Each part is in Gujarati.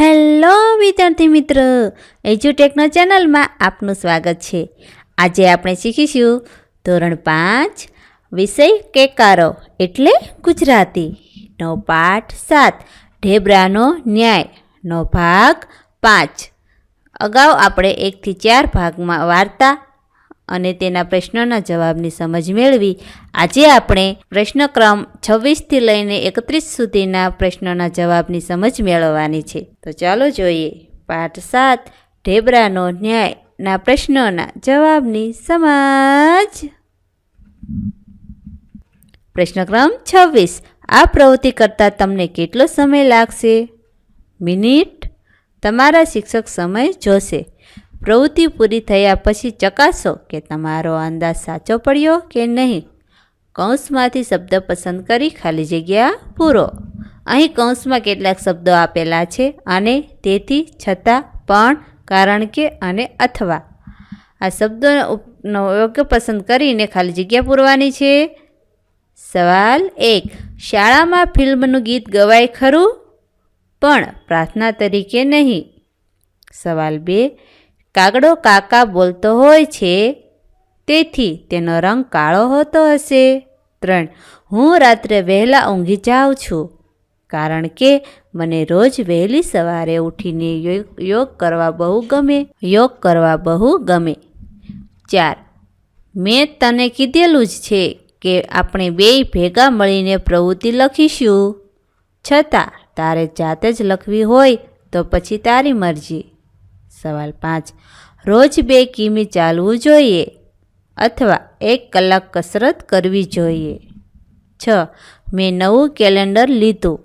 હેલો વિદ્યાર્થી મિત્ર એજ્યુટેકનો ચેનલમાં આપનું સ્વાગત છે. આજે આપણે શીખીશું ધોરણ પાંચ, વિષય કેકારો, એટલે ગુજરાતી. નો પાઠ સાત, ઢેબરાનો ન્યાય. નો ભાગ પાંચ. અગાઉ આપણે એકથી ચાર ભાગમાં વાર્તા અને તેના પ્રશ્નોના જવાબની સમજ મેળવી આજે આપણે પ્રશ્નક્રમ છવ્વીસથી લઈને એકત્રીસ સુધીના પ્રશ્નોના જવાબની સમજ મેળવવાની છે. તો ચાલો જોઈએ. પાઠ સાત, ઢેબરાનો ન્યાયના પ્રશ્નોના જવાબની સમજ. પ્રશ્નક્રમ છવ્વીસ, આ પ્રવૃત્તિ કરતાં તમને કેટલો સમય લાગશે? મિનિટ. તમારા શિક્ષક સમય જોશે. પ્રવૃત્તિ પૂરી થયા પછી ચકાસો કે તમારો અંદાજ સાચો પડ્યો કે નહીં. કૌંસમાંથી શબ્દ પસંદ કરી ખાલી જગ્યા પૂરો. અહીં કૌંસમાં કેટલાક શબ્દો આપેલા છે અને તેથી છતાં પણ, કારણ કે અને અથવા. આ શબ્દોનો યોગ્ય પસંદ કરીને ખાલી જગ્યા પૂરવાની છે. સવાલ એક, શાળામાં ફિલ્મનું ગીત ગવાય ખરું? પણ પ્રાર્થના તરીકે નહીં. સવાલ બે કાગડો કાકા બોલતો હોય છે. તેથી તેનો રંગ કાળો હોતો હશે. ત્રણ, હું રાત્રે વહેલા ઊંઘી જાઉં છું. કારણ કે મને રોજ વહેલી સવારે ઉઠીને યોગ કરવા બહુ ગમે. યોગ કરવા બહુ ગમે. ચાર, મેં તને કીધેલું જ છે કે આપણે બેય ભેગા મળીને પ્રવૃત્તિ લખીશું. છતાં તારે જાતે જ લખવી હોય તો પછી તારી મરજી. સવાલ પાંચ. રોજ બે કિમી ચાલવું જોઈએ અથવા એક કલાક કસરત કરવી જોઈએ? છ. મેં નવું કેલેન્ડર લીધું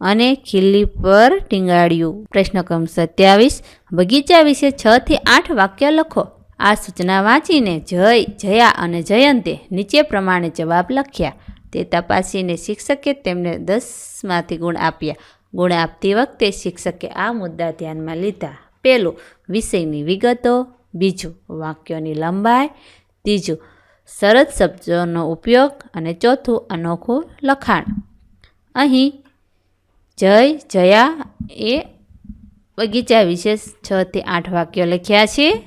અને ખીલ્લી પર ટીંગાડ્યું. પ્રશ્નક્રમ સત્યાવીસ. બગીચા વિશે છથી આઠ વાક્ય લખો. આ સૂચના વાંચીને જય, જયા અને જયંતે નીચે પ્રમાણે જવાબ લખ્યા. તે તપાસીને શિક્ષકે તેમને દસમાંથી ગુણ આપ્યા. ગુણ આપતી વખતે શિક્ષકે આ મુદ્દા ધ્યાનમાં લીધા. પહેલું વિષયની વિગતો, બીજું વાક્યોની લંબાઈ, ત્રીજું સરસ શબ્દોનો ઉપયોગ અને ચોથું અનોખું લખાણ. અહીં જય, જયા એ બગીચા વિશે છથી આઠ વાક્યો લખ્યા છે.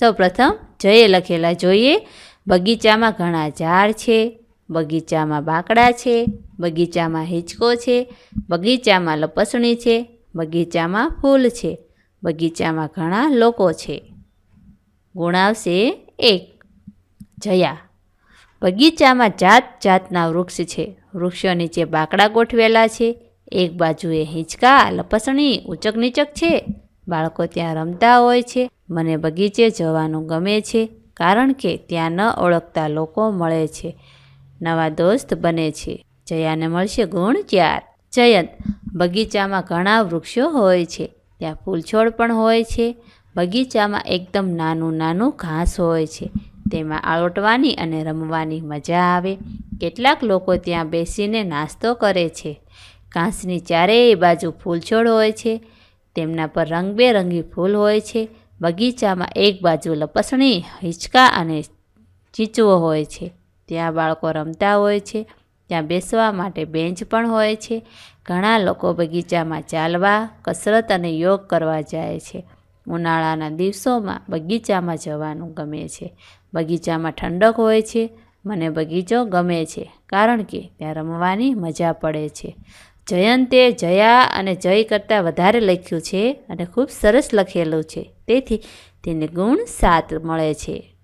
સૌપ્રથમ જયે લખેલા જોઈએ. બગીચામાં ઘણા ઝાડ છે, બગીચામાં બાકડા છે, બગીચામાં હિંચકો છે, બગીચામાં લપસણી છે, બગીચામાં ફૂલ છે. બગીચામાં ઘણા લોકો છે. ગુણ આવશે એક. જયા. બગીચામાં જાત જાતના વૃક્ષ છે. વૃક્ષો નીચે બાકડા ગોઠવેલા છે. એક બાજુએ હિંચકા, લપસણી ઉચક નીચક છે. બાળકો ત્યાં રમતા હોય છે. મને બગીચે જવાનું ગમે છે, કારણ કે ત્યાં ન ઓળખતા લોકો મળે છે. નવા દોસ્ત બને છે. જયાને મળશે ગુણ ચાર. જયંત. બગીચામાં ઘણા વૃક્ષો હોય છે. ત્યાં ફૂલછોડ પણ હોય છે. બગીચામાં એકદમ નાનું નાનું ઘાસ હોય છે. તેમાં આળોટવાની અને રમવાની મજા આવે. કેટલાક લોકો ત્યાં બેસીને નાસ્તો કરે છે. ઘાસની ચારેય બાજુ ફૂલછોડ હોય છે. તેમના પર રંગબેરંગી ફૂલ હોય છે. બગીચામાં એક બાજુ લપસણી, હિંચકા અને ચીચવો હોય છે. ત્યાં બાળકો રમતા હોય છે. ત્યાં બેસવા માટે બેન્ચ પણ હોય છે. ઘણા લોકો બગીચામાં ચાલવા, કસરત અને યોગ કરવા જાય છે. ઉનાળાના દિવસોમાં બગીચામાં જવાનું ગમે છે. બગીચામાં ઠંડક હોય છે. મને બગીચો ગમે છે, કારણ કે ત્યાં રમવાની મજા પડે છે. જયંતે જયા અને જય કરતાં વધારે લખ્યું છે અને ખૂબ સરસ લખેલું છે. તેથી તેને ગુણ સાત મળે છે.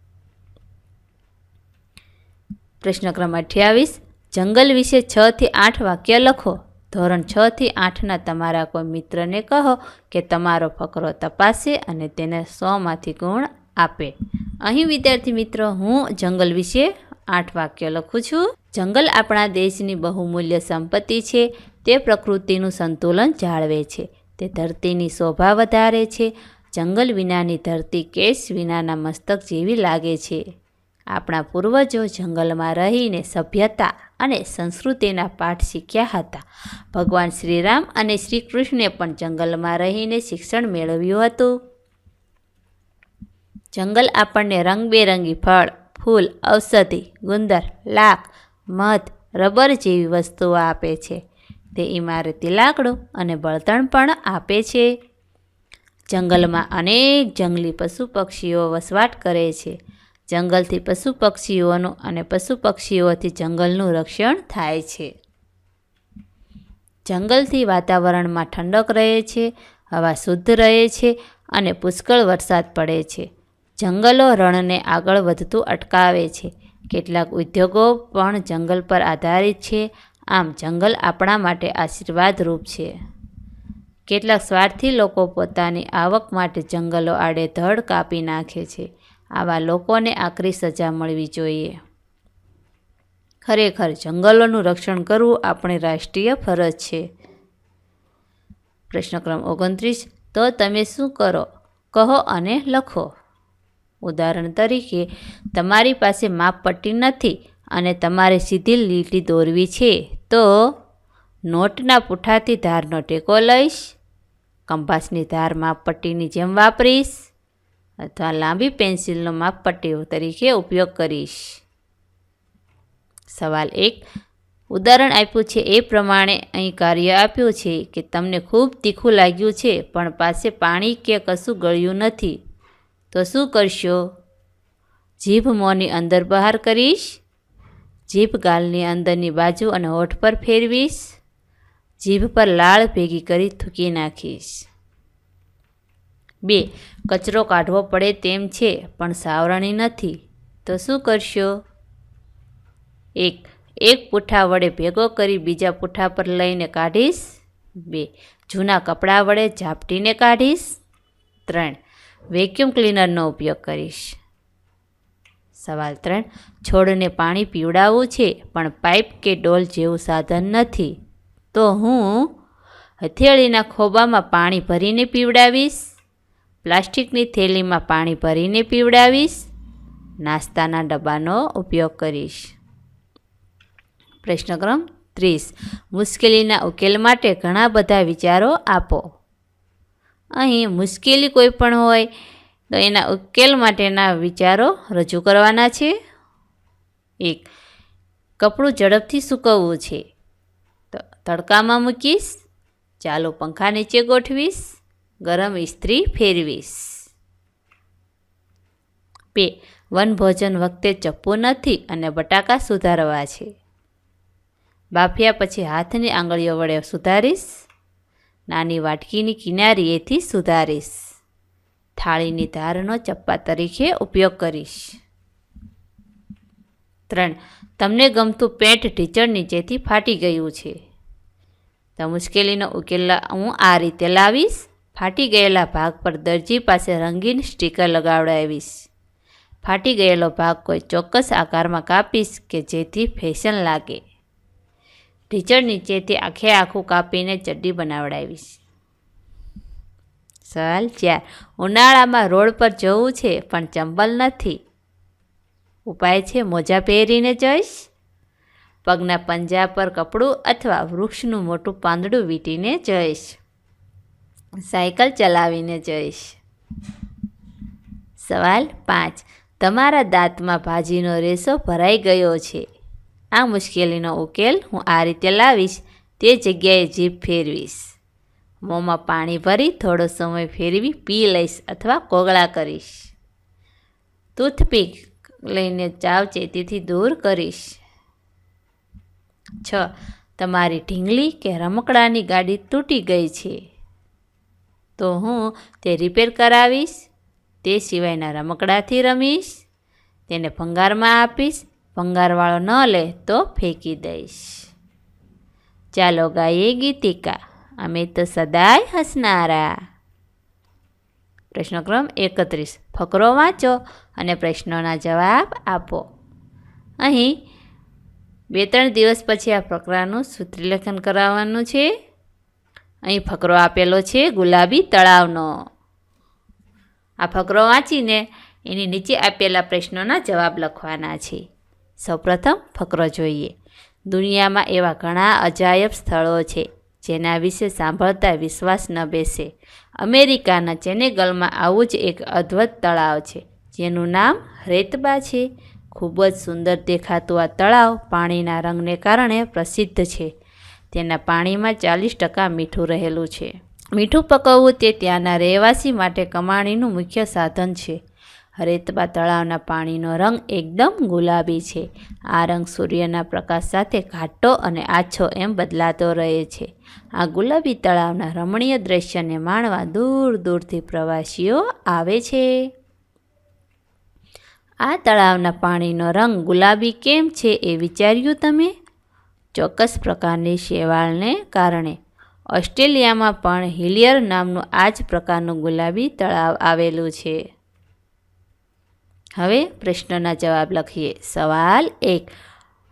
પ્રશ્નક્રમ અઠ્યાવીસ જંગલ વિશે છથી આઠ વાક્ય લખો. ધોરણ છ થી આઠના તમારા કોઈ મિત્રને કહો કે તમારો ફકરો તપાસે અને તેને સોમાંથી ગુણ આપે. અહીં વિદ્યાર્થી મિત્રો, હું જંગલ વિશે આઠ વાક્ય લખું છું. જંગલ આપણા દેશની બહુમૂલ્ય સંપત્તિ છે. તે પ્રકૃતિનું સંતુલન જાળવે છે. તે ધરતીની શોભા વધારે છે. જંગલ વિનાની ધરતી કેશ વિનાના મસ્તક જેવી લાગે છે. આપણા પૂર્વજો જંગલમાં રહીને સભ્યતા અને સંસ્કૃતિના પાઠ શીખ્યા હતા. ભગવાન શ્રીરામ અને શ્રી કૃષ્ણે પણ જંગલમાં રહીને શિક્ષણ મેળવ્યું હતું. જંગલ આપણને રંગબેરંગી ફળ, ફૂલ, ઔષધિ, ગુંદર, લાખ, મધ, રબર જેવી વસ્તુઓ આપે છે. તે ઇમારતી લાકડું અને બળતણ પણ આપે છે. જંગલમાં અનેક જંગલી પશુ પક્ષીઓ વસવાટ કરે છે. જંગલથી પશુ પક્ષીઓનું અને પશુ પક્ષીઓથી જંગલનું રક્ષણ થાય છે. જંગલથી વાતાવરણમાં ઠંડક રહે છે, હવા શુદ્ધ રહે છે અને પુષ્કળ વરસાદ પડે છે. જંગલો રણને આગળ વધતું અટકાવે છે. કેટલાક ઉદ્યોગો પણ જંગલ પર આધારિત છે. આમ જંગલ આપણા માટે આશીર્વાદરૂપ છે. કેટલાક સ્વાર્થી લોકો પોતાની આવક માટે જંગલો આડેધડ કાપી નાખે છે. આવા લોકોને આકરી સજા મળવી જોઈએ. ખરેખર જંગલોનું રક્ષણ કરવું આપણી રાષ્ટ્રીય ફરજ છે. પ્રશ્ન ક્રમ ઓગણત્રીસ, તો તમે શું કરો? કહો અને લખો. ઉદાહરણ તરીકે, તમારી પાસે માપપટ્ટી નથી અને તમારે સીધી લીટી દોરવી છે, તો નોટના પુઠાથી ધારનો ટેકો લઈશ, કંપાસની ધાર માપપટ્ટીની જેમ વાપરીશ. અથવા લાંબી પેન્સિલનો માપપટ્ટીઓ તરીકે ઉપયોગ કરીશ. સવાલ એક, ઉદાહરણ આપ્યું છે, એ પ્રમાણે અહીં કાર્ય આપ્યું છે કે તમને ખૂબ તીખું લાગ્યું છે, પણ પાસે પાણી કે કશું ગળ્યું નથી. તો શું કરશો? જીભ મોંની અંદર બહાર કરીશ, જીભ ગાલની અંદરની બાજુ અને હોઠ પર ફેરવીશ, જીભ પર લાળ ભેગી કરી થૂકી નાખીશ. બે, કચરો કાઢવો પડે તેમ છે, પણ સાવરણી નથી. તો શું કરશો? એક એક પૂઠા વડે ભેગો કરી બીજા પૂઠા પર લઈને કાઢીશ. બે, જૂના કપડાં વડે ઝાપટીને કાઢીશ. ત્રણ વેક્યુમ ક્લીનરનો ઉપયોગ કરીશ. સવાલ ત્રણ, છોડને પાણી પીવડાવવું છે, પણ પાઇપ કે ડોલ જેવું સાધન નથી. તો હું હથેળીના ખોબામાં પાણી ભરીને પીવડાવીશ. પ્લાસ્ટિકની થેલીમાં પાણી ભરીને પીવડાવીશ. નાસ્તાના ડબ્બાનો ઉપયોગ કરીશ. પ્રશ્ન ક્રમ ત્રીસ. મુશ્કેલીના ઉકેલ માટે ઘણા બધા વિચારો આપો. અહીં મુશ્કેલી કોઈ પણ હોય તો એના ઉકેલ માટેના વિચારો રજૂ કરવાના છે. એક. કપડું ઝડપથી સૂકવવું છે. તો તડકામાં મૂકીશ. ચાલો પંખા નીચે ગોઠવીશ. ગરમ ઇસ્ત્રી ફેરવીશ. બે વનભોજન વખતે ચપ્પુ નથી અને બટાકા સુધારવા છે. બાફ્યા પછી હાથની આંગળીઓ વડે સુધારીશ. નાની વાટકીની કિનારીએથી સુધારીશ. થાળીની ધારનો ચપ્પા તરીકે ઉપયોગ કરીશ. ત્રણ, તમને ગમતું પેન્ટ ટીચર નીચેથી ફાટી ગયું છે. તો મુશ્કેલીનો ઉકેલ હું આ રીતે લાવીશ. ફાટી ગયેલા ભાગ પર દરજી પાસે રંગીન સ્ટીકર લગાવડાવીશ. ફાટી ગયેલો ભાગ કોઈ ચોક્કસ આકારમાં કાપીશ કે જેથી ફેશન લાગે. ટીચર નીચેથી આખે આખું કાપીને ચડ્ડી બનાવડાવીશ. સવાલ ચાર. ઉનાળામાં રોડ પર જવું છે, પણ ચંબલ નથી. ઉપાય છે, મોજા પહેરીને જઈશ. પગના પંજા પર કપડું અથવા વૃક્ષનું મોટું પાંદડું વીંટીને જઈશ. સાયકલ ચલાવીને જઈશ. સવાલ પાંચ. તમારા દાંતમાં ભાજીનો રેસો ભરાઈ ગયો છે. આ મુશ્કેલીનો ઉકેલ હું આ રીતે લાવીશ. તે જગ્યાએ જીભ ફેરવીશ. મોંમાં પાણી ભરી થોડો સમય ફેરવી પી લઈશ અથવા કોગળા કરીશ. ટૂથપીક લઈને ચાવચેતીથી દૂર કરીશ. છ. તમારી ઢીંગલી કે રમકડાની ગાડી તૂટી ગઈ છે. તો હું તે રિપેર કરાવીશ, તે સિવાયના રમકડાથી રમીશ, તેને ભંગારમાં આપીશ, ભંગારવાળો ન લે તો ફેંકી દઈશ. ચાલો ગાઈએ ગીતિકા, અમે તો સદાય હસનારા. પ્રશ્નક્રમ એકત્રીસ, ફકરો વાંચો અને પ્રશ્નોના જવાબ આપો. અહીં બે ત્રણ દિવસ પછી આ ફકરાનું સૂત્રલેખન કરાવવાનું છે. અહીં ફકરો આપેલો છે ગુલાબી તળાવનો. આ ફકરો વાંચીને એની નીચે આપેલા પ્રશ્નોના જવાબ લખવાના છે. સૌપ્રથમ ફકરો જોઈએ. દુનિયામાં એવા ઘણા અજાયબ સ્થળો છે જેના વિશે સાંભળતા વિશ્વાસ ન બેસે. અમેરિકાના ચેનેગલમાં આવું જ એક અદ્ભુત તળાવ છે, જેનું નામ રેતબા છે. ખૂબ જ સુંદર દેખાતું આ તળાવ પાણીના રંગને કારણે પ્રસિદ્ધ છે. તેના પાણીમાં ચાલીસ ટકા મીઠું રહેલું છે. મીઠું પકવવું તે ત્યાંના રહેવાસી માટે કમાણીનું મુખ્ય સાધન છે. હરેતબા તળાવના પાણીનો રંગ એકદમ ગુલાબી છે. આ રંગ સૂર્યના પ્રકાશ સાથે ઘાટો અને આછો એમ બદલાતો રહે છે. આ ગુલાબી તળાવના રમણીય દ્રશ્યને માણવા દૂર દૂરથી પ્રવાસીઓ આવે છે. આ તળાવના પાણીનો રંગ ગુલાબી કેમ છે એ વિચાર્યું તમે? ચોક્કસ પ્રકારની શેવાળને કારણે. ઓસ્ટ્રેલિયામાં પણ હિલિયર નામનું આ જ પ્રકારનું ગુલાબી તળાવ આવેલું છે. હવે પ્રશ્નના જવાબ લખીએ. સવાલ એક.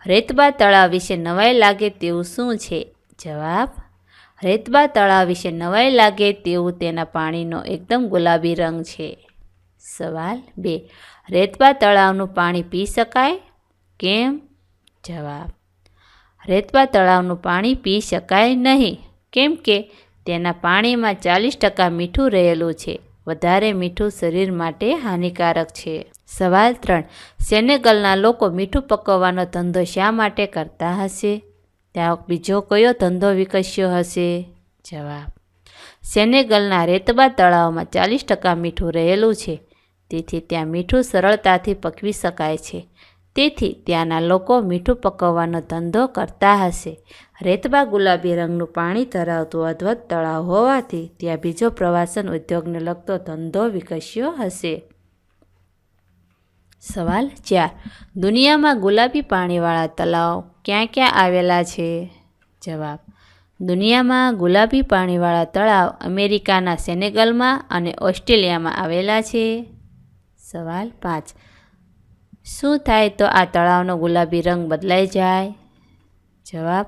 રેતબા તળાવ વિશે નવાઈ લાગે તેવું શું છે? જવાબ. રેતબા તળાવ વિશે નવાઈ લાગે તેવું તેના પાણીનો એકદમ ગુલાબી રંગ છે. સવાલ બે. રેતબા તળાવનું પાણી પી શકાય? કેમ? જવાબ. રેતબા તળાવનું પાણી પી શકાય નહીં. કેમ કે તેના પાણીમાં ચાલીસ ટકા મીઠું રહેલું છે. વધારે મીઠું શરીર માટે હાનિકારક છે. સવાલ ત્રણ. સેનેગલના લોકો મીઠું પકવવાનો ધંધો શા માટે કરતા હશે? ત્યાં બીજો કયો ધંધો વિકસ્યો હશે? જવાબ. સેનેગલના રેતબા તળાવમાં ચાલીસ ટકા મીઠું રહેલું છે. તેથી ત્યાં મીઠું સરળતાથી પકવી શકાય છે. તેથી ત્યાંના લોકો મીઠું પકવવાનો ધંધો કરતા હશે. રેતબા ગુલાબી રંગનું પાણી ધરાવતું અદ્ભુત તળાવ હોવાથી ત્યાં બીજો પ્રવાસન ઉદ્યોગને લગતો ધંધો વિકસ્યો હશે. સવાલ ચાર. દુનિયામાં ગુલાબી પાણીવાળા તળાવ ક્યાં ક્યાં આવેલા છે? જવાબ. દુનિયામાં ગુલાબી પાણીવાળા તળાવ અમેરિકાના સેનેગલમાં અને ઓસ્ટ્રેલિયામાં આવેલા છે. સવાલ પાંચ. શું થાય તો આ તળાવનો ગુલાબી રંગ બદલાઈ જાય? જવાબ,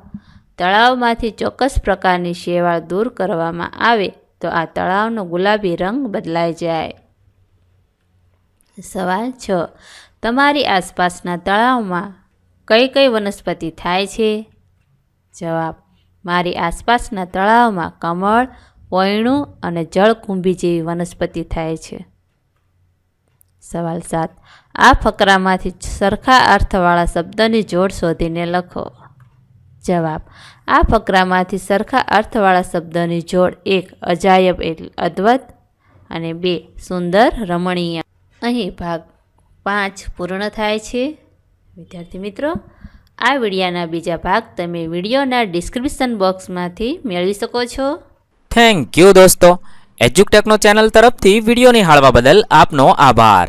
તળાવમાંથી ચોક્કસ પ્રકારની શેવાળ દૂર કરવામાં આવે તો આ તળાવનો ગુલાબી રંગ બદલાઈ જાય. સવાલ છ, તમારી આસપાસના તળાવમાં કઈ કઈ વનસ્પતિ થાય છે? જવાબ, મારી આસપાસના તળાવમાં કમળ પોયણું અને જળકુંભી જેવી વનસ્પતિ થાય છે. સવાલ સાત આ ફકરામાંથી સરખા અર્થવાળા શબ્દની જોડ શોધીને લખો. જવાબ, આ ફકરામાંથી સરખા અર્થવાળા શબ્દની જોડ એક અજાયબ એટલે અદ્વત અને બે સુંદર રમણીય. અહીં ભાગ પાંચ પૂર્ણ થાય છે. વિદ્યાર્થી મિત્રો, આ વિડીયાના બીજા ભાગ તમે વિડીયોના ડિસ્ક્રિપ્શન બોક્સમાંથી મેળવી શકો છો. થેન્ક યુ દોસ્તો. એજ્યુકટેકનો ચેનલ તરફથી વીડિયો નિહાળવા બદલ આપનો આભાર.